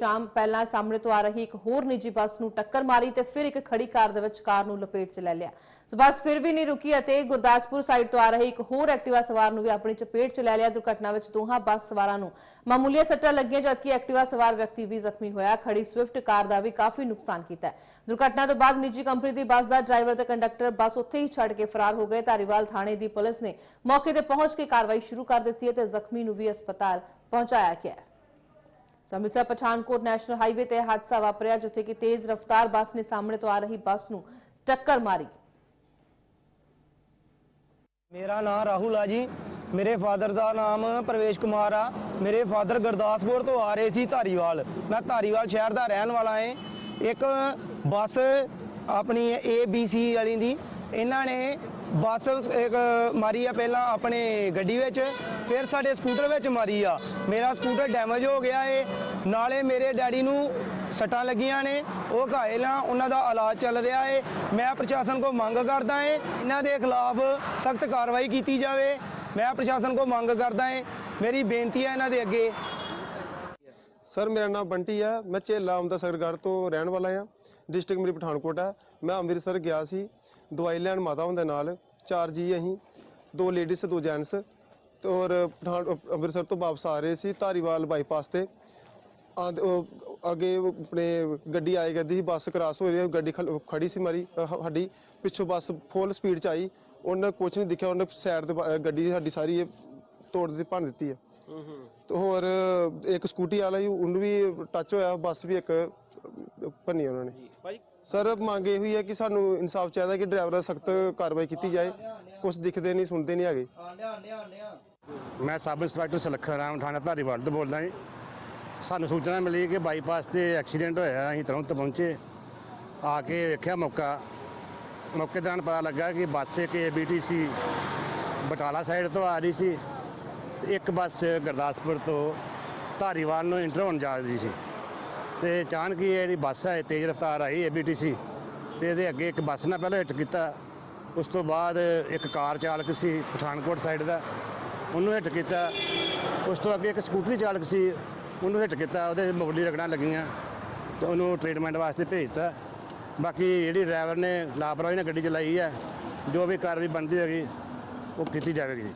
ਸ਼ਾਮ ਪਹਿਲਾਂ ਸਾਹਮਣੇ ਤੋਂ ਆ ਰਹੀ ਇੱਕ ਹੋਰ ਨਿੱਜੀ ਬੱਸ ਨੂੰ ਟੱਕਰ ਮਾਰੀ ਤੇ ਫਿਰ ਇੱਕ ਖੜੀ ਕਾਰ ਦੇ ਵਿੱਚ ਕਾਰ ਨੂੰ ਲਪੇਟ 'ਚ ਲੈ ਲਿਆ। ਸੋ ਬੱਸ ਫਿਰ ਵੀ ਨਹੀਂ ਰੁਕੀ ਅਤੇ ਗੁਰਦਾਸਪੁਰ ਸਾਈਡ ਤੋਂ ਆ ਰਹੀ ਇੱਕ ਹੋਰ ਐਕਟਿਵਾ ਸਵਾਰ ਨੂੰ ਵੀ ਆਪਣੀ ਚਪੇਟ 'ਚ ਲੈ ਲਿਆ। ਦੁਰਘਟਨਾ ਵਿੱਚ ਦੋਹਾਂ ਬੱਸ ਸਵਾਰਾਂ ਨੂੰ ਮਾਮੂਲੀ ਸੱਟਾਂ ਲੱਗੀਆਂ, ਜਦਕਿ ਐਕਟਿਵਾ ਸਵਾਰ ਵਿਅਕਤੀ ਵੀ ਜ਼ਖਮੀ ਹੋਇਆ। ਖੜੀ ਸਵਿਫਟ ਕਾਰ ਦਾ ਵੀ ਕਾਫੀ ਨੁਕਸਾਨ ਕੀਤਾ ਦੁਰਘਟਨਾ ਤੋਂ ਬਾਅਦ ਨਿੱਜੀ ਕੰਪਨੀ ਦੀ ਬੱਸ ਦਾ ਡਰਾਈਵਰ ਤੇ ਕੰਡਕਟਰ ਬੱਸ ਉੱਥੇ ਹੀ ਛੱਡ ਕੇ ਫਰਾਰ ਹੋ ਗਏ। ਧਾਰੀਵਾਲ ਥਾਣੇ ਦੀ ਪੁਲਿਸ ਨੇ ਮੌਕੇ ਤੇ ਪਹੁੰਚ ਕੇ ਕਾਰਵਾਈ ਸ਼ੁਰੂ ਕਰ ਦਿੱਤੀ ਹੈ ਤੇ ਜ਼ਖਮੀ ਨੂੰ ਵੀ ਹਸਪਤਾਲ ਪਹੁੰਚਾਇਆ ਗਿਆ ਹੈ। ਅੰਮ੍ਰਿਤਸਰ ਪਠਾਨਕੋਟ ਨੈਸ਼ਨਲ ਹਾਈਵੇ ਤੇ ਹਾਦਸਾ ਵਾਪਰਿਆ, ਜਿੱਥੇ ਕਿ ਤੇਜ਼ ਰਫ਼ਤਾਰ ਬੱਸ ਨੇ ਸਾਹਮਣੇ ਤੋਂ ਆ ਰਹੀ ਬੱਸ ਨੂੰ ਟੱਕਰ ਮਾਰੀ। ਮੇਰਾ ਨਾਮ ਰਾਹੁਲ ਆ ਜੀ। ਮੇਰੇ ਫਾਦਰ ਦਾ ਨਾਮ ਪ੍ਰਵੇਸ਼ ਕੁਮਾਰ ਆ। ਮੇਰੇ ਫਾਦਰ ਗੁਰਦਾਸਪੁਰ ਤੋਂ ਆ ਰਹੇ ਸੀ ਧਾਰੀਵਾਲ। ਮੈਂ ਧਾਰੀਵਾਲ ਸ਼ਹਿਰ ਦਾ ਰਹਿਣ ਵਾਲਾ ਏ। ਇੱਕ ਬੱਸ ਆਪਣੀ ਏ ਬੀ ਸੀ ਵਾਲੀ ਦੀ। ਇਹਨਾਂ ਨੇ ਬੱਸ ਇੱਕ ਮਾਰੀ ਆ ਪਹਿਲਾਂ ਆਪਣੇ ਗੱਡੀ ਵਿੱਚ, ਫਿਰ ਸਾਡੇ ਸਕੂਟਰ ਵਿੱਚ ਮਾਰੀ ਆ। ਮੇਰਾ ਸਕੂਟਰ ਡੈਮੇਜ ਹੋ ਗਿਆ ਏ। ਨਾਲੇ ਮੇਰੇ ਡੈਡੀ ਨੂੰ ਸੱਟਾਂ ਲੱਗੀਆਂ ਨੇ। ਉਹ ਘਾਇਲ ਆ, ਉਹਨਾਂ ਦਾ ਇਲਾਜ ਚੱਲ ਰਿਹਾ ਏ। ਮੈਂ ਪ੍ਰਸ਼ਾਸਨ ਕੋ ਮੰਗ ਕਰਦਾ ਏ, ਇਹਨਾਂ ਦੇ ਖਿਲਾਫ ਸਖਤ ਕਾਰਵਾਈ ਕੀਤੀ ਜਾਵੇ। ਮੈਂ ਪ੍ਰਸ਼ਾਸਨ ਕੋ ਮੰਗ ਕਰਦਾ ਏ। ਮੇਰੀ ਬੇਨਤੀ ਹੈ ਇਹਨਾਂ ਦੇ ਅੱਗੇ। ਸਰ ਮੇਰਾ ਨਾਮ ਬੰਟੀ ਹੈ ਮੈਂ ਝੇਲਾ ਅੰਮ੍ਰਿਤਸਰਗੜ੍ਹ ਤੋਂ ਰਹਿਣ ਵਾਲਾ ਹਾਂ ਡਿਸਟ੍ਰਿਕਟ ਮੇਰੀ ਪਠਾਨਕੋਟ ਹੈ ਮੈਂ ਅੰਮ੍ਰਿਤਸਰ ਗਿਆ ਸੀ। ਦਵਾਈ ਲੈਣ ਮਾਤਾ ਹੁੰਦੇ ਨਾਲ। ਚਾਰ ਜੀ ਅਸੀਂ। ਦੋ ਲੇਡੀਜ਼ ਦੋ ਜੈਂਟਸ ਤੇ ਔਰ ਪਠਾਨ ਅੰਮ੍ਰਿਤਸਰ ਤੋਂ ਵਾਪਸ ਆ ਰਹੇ ਸੀ ਧਾਰੀਵਾਲ ਬਾਈਪਾਸ ਤੇ। ਆਂਦ- ਉਹ ਅੱਗੇ ਆਪਣੇ ਗੱਡੀ ਆਏ ਕਰਦੀ ਸੀ ਬੱਸ ਕ੍ਰਾਸ ਹੋ ਰਹੀ ਸੀ। ਗੱਡੀ ਖਲ- ਖੜੀ ਸੀ ਮਾਰੀ ਸਾਡੀ। ਪਿੱਛੋਂ ਬੱਸ ਫੁੱਲ ਸਪੀਡ ਚ ਆਈ। ਉਹਨੇ ਕੁਝ ਨਹੀਂ ਦਿਖਿਆ। ਉਹਨੇ ਸਾਈਡ ਤੇ ਬ- ਅ, ਗੱਡੀ ਸਾਡੀ ਸਾਰੀ ਇਹ ਤੋੜ ਦਿੱਤੀ ਭੰਨ ਦਿੱਤੀ ਹੈ ਤੇ ਹੋਰ ਇੱਕ ਸਕੂਟੀ ਵਾਲਾ ਹੀ ਉਹਨੂੰ ਵੀ ਟੱਚ ਹੋਇਆ ਬੱਸ ਵੀ ਇੱਕ ਭੰਨੀ ਉਹਨਾਂ ਨੇ। ਸਰ ਮੰਗ ਇਹ ਹੋਈ ਹੈ ਕਿ ਸਾਨੂੰ ਇਨਸਾਫ ਚਾਹੀਦਾ ਕਿ ਡਰਾਈਵਰਾਂ ਸਖਤ ਕਾਰਵਾਈ ਕੀਤੀ ਜਾਏ। ਕੁਝ ਦਿਖਦੇ ਨਹੀਂ ਸੁਣਦੇ ਨਹੀਂ ਹੈਗੇ। ਮੈਂ ਸਬ ਇੰਸਪੈਕਟਰ ਸੁਲੱਖਣ ਰਾਮ ਥਾਣਾ ਧਾਰੀਵਾਲ ਤੋਂ ਬੋਲਦਾ ਜੀ। ਸਾਨੂੰ ਸੂਚਨਾ ਮਿਲੀ ਕਿ ਬਾਈਪਾਸ ਤੇ ਐਕਸੀਡੈਂਟ ਹੋਇਆ ਅਸੀਂ ਤੁਰੰਤ ਪਹੁੰਚੇ। ਆ ਕੇ ਵੇਖਿਆ ਮੌਕਾ। ਮੌਕੇ ਦੌਰਾਨ ਪਤਾ ਲੱਗਾ ਕਿ ਬੱਸ ਇੱਕ ਏਬੀਟੀਸੀ ਬਟਾਲਾ ਸਾਈਡ ਤੋਂ ਆ ਰਹੀ ਸੀ। ਤੇ ਇੱਕ ਬੱਸ ਗੁਰਦਾਸਪੁਰ ਤੋਂ ਧਾਰੀਵਾਲ ਨੂੰ ਇੰਟਰ ਹੋਣ ਜਾ ਰਹੀ ਸੀ। ਤੇ ਅਚਾਨਕ ਹੀ ਜਿਹੜੀ ਬੱਸ ਹੈ ਤੇਜ਼ ਰਫ਼ਤਾਰ ਆਈ ਏਬੀਟੀਸੀ ਤੇ ਇਹਦੇ ਅੱਗੇ ਇੱਕ ਬੱਸ ਨਾਲ ਪਹਿਲਾਂ ਹਿੱਟ ਕੀਤਾ। ਉਸ ਤੋਂ ਬਾਅਦ ਇੱਕ ਕਾਰ ਚਾਲਕ ਸੀ ਪਠਾਨਕੋਟ ਸਾਈਡ ਦਾ, ਉਹਨੂੰ ਹਿੱਟ ਕੀਤਾ। ਉਸ ਤੋਂ ਅੱਗੇ ਇੱਕ ਸਕੂਟਰੀ ਚਾਲਕ ਸੀ, ਉਹਨੂੰ ਹਿੱਟ ਕੀਤਾ। ਉਹਦੇ ਮੁਗਲੀ ਰਗੜਾਂ ਲੱਗੀਆਂ ਤੇ ਉਹਨੂੰ ਟ੍ਰੀਟਮੈਂਟ ਵਾਸਤੇ ਭੇਜਤਾ ਬਾਕੀ ਜਿਹੜੀ ਡਰਾਈਵਰ ਨੇ ਲਾਪਰਵਾਹੀ ਨਾਲ ਗੱਡੀ ਚਲਾਈ ਹੈ ਜੋ ਵੀ ਕਾਰਵਾਈ ਬਣਦੀ ਹੈਗੀ, ਉਹ ਕੀਤੀ ਜਾਵੇਗੀ।